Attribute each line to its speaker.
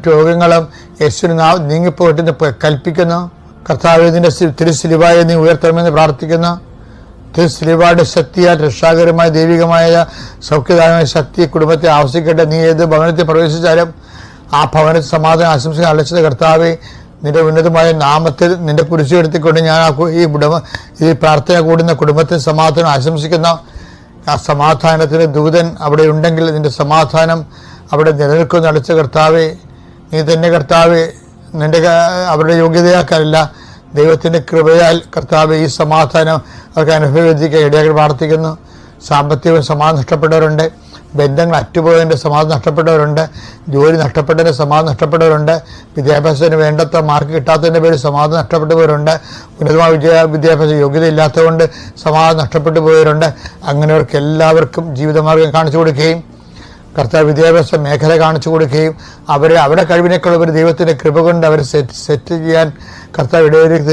Speaker 1: രോഗങ്ങളും യേശുവിന് നാ കൽപ്പിക്കുന്നു. കർത്താവ് ഇതിന്റെ തിരുസിലിവായി നീ ഉയർത്തണമെന്ന് പ്രാർത്ഥിക്കുന്നു. തിരുസിലിവായുടെ ശക്തിയാൽ രക്ഷാകരമായ ദൈവികമായ സൗഖ്യദായമായ ശക്തി കുടുംബത്തെ ആവശ്യിക്കട്ടെ. നീ ഏത് ഭവനത്തിൽ പ്രവേശിച്ചാലും ആ ഭവനത്തിൽ സമാധാനം ആശംസിക്കാൻ അലച്ചത് കർത്താവെ നിന്റെ ഉന്നതമായ നാമത്തിൽ നിന്റെ കുരിശു എടുത്തിക്കൊണ്ട് ഞാൻ ആ ഈ കുടുംബ ഈ പ്രാർത്ഥന കൂടുന്ന കുടുംബത്തിന് സമാധാനം ആശംസിക്കുന്നു. ആ സമാധാനത്തിന് ദൂതൻ അവിടെ ഉണ്ടെങ്കിൽ നിന്റെ സമാധാനം അവിടെ നിലനിൽക്കുന്ന അടച്ച കർത്താവെ നീ തന്നെ കർത്താവ് നിന്റെ ക- അവരുടെ യോഗ്യതയാക്കാനല്ല ദൈവത്തിന്റെ കൃപയാൽ കർത്താവ് ഈ സമാധാനം അവർക്ക് അനുഭവിക്കാൻ ഇടയാക്കി പ്രാർത്ഥിക്കുന്നു. സാമ്പത്തിക സമാധാനം നഷ്ടപ്പെട്ടവരുണ്ട്. ബന്ധങ്ങൾ അറ്റുപോയതിന്റെ സമാധാനം നഷ്ടപ്പെട്ടവരുണ്ട്. ജോലി നഷ്ടപ്പെട്ടതിന്റെ സമാധാനം നഷ്ടപ്പെട്ടവരുണ്ട്. വിദ്യാഭ്യാസത്തിന് വേണ്ടത്ര മാർക്ക് കിട്ടാത്തതിന്റെ പേരിൽ സമാധാനം നഷ്ടപ്പെട്ടവരുണ്ട് ഉന്നതമായ വിദ്യാ വിദ്യാഭ്യാസ യോഗ്യത ഇല്ലാത്തതുകൊണ്ട് സമാധാനം നഷ്ടപ്പെട്ടു പോയവരുണ്ട് അങ്ങനെയവർക്ക് എല്ലാവർക്കും ജീവിതമാർഗം കാണിച്ചു കൊടുക്കുകയും കർത്താവ് വിദ്യാഭ്യാസ മേഖല കാണിച്ചു കൊടുക്കുകയും അവരെ അവരുടെ കഴിവിനേക്കാൾ ഒരു ദൈവത്തിന്റെ കൃപ കൊണ്ട് അവരെ സെറ്റ് സെറ്റ് ചെയ്യാൻ കർത്താവ് ഇടയൊരുക്കി